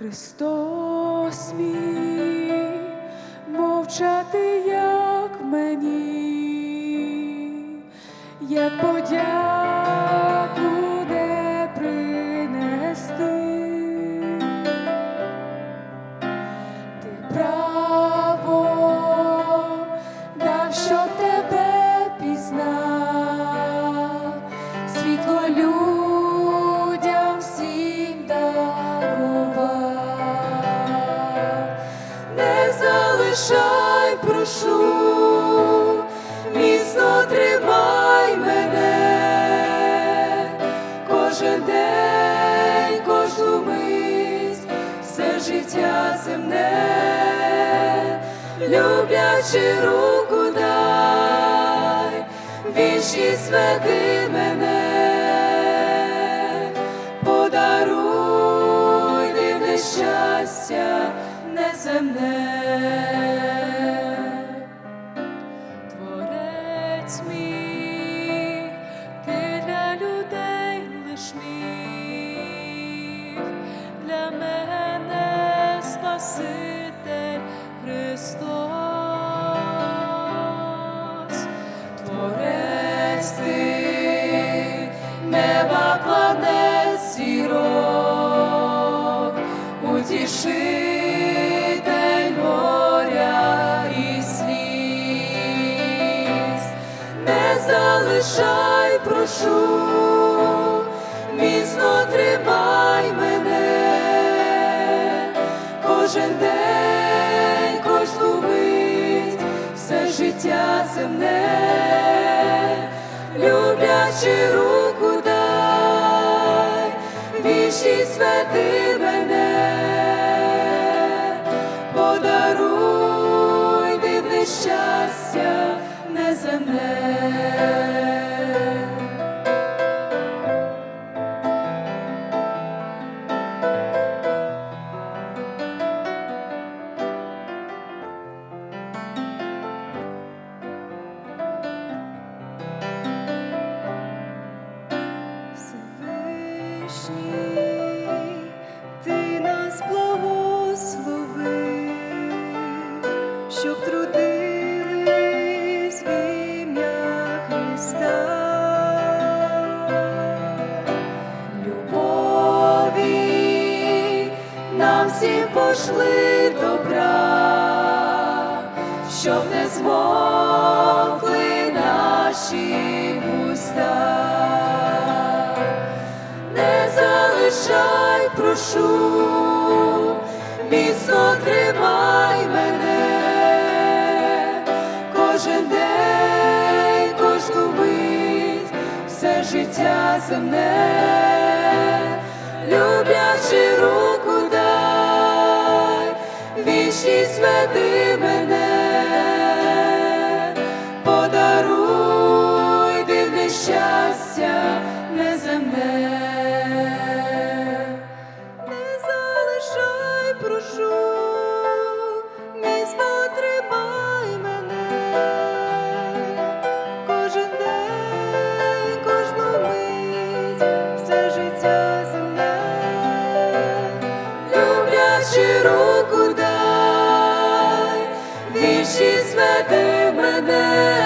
Христос мій, мовчати як мені, як подяку не принести. Ти право дав, що тебе пізнав, світло залишай, прошу, міцно тримай мене, кожен день, кожну мить, все життя земне, люблячи руку дай, вічі святи мене, подаруй дивне щастя неземне. Неба планет сірок, утішитель горя і сліз, не залишай, прошу, міцно тримай мене, кожен день, кожну мить, все життя земне, люблячи руку through. Щоб трудились в Христа. Любові нам всім пошли добра, щоб не змовкли наші вуста не залишай, прошу, міцно тримай життя земне, люблячи руку дай, вічність святи мене, Amen.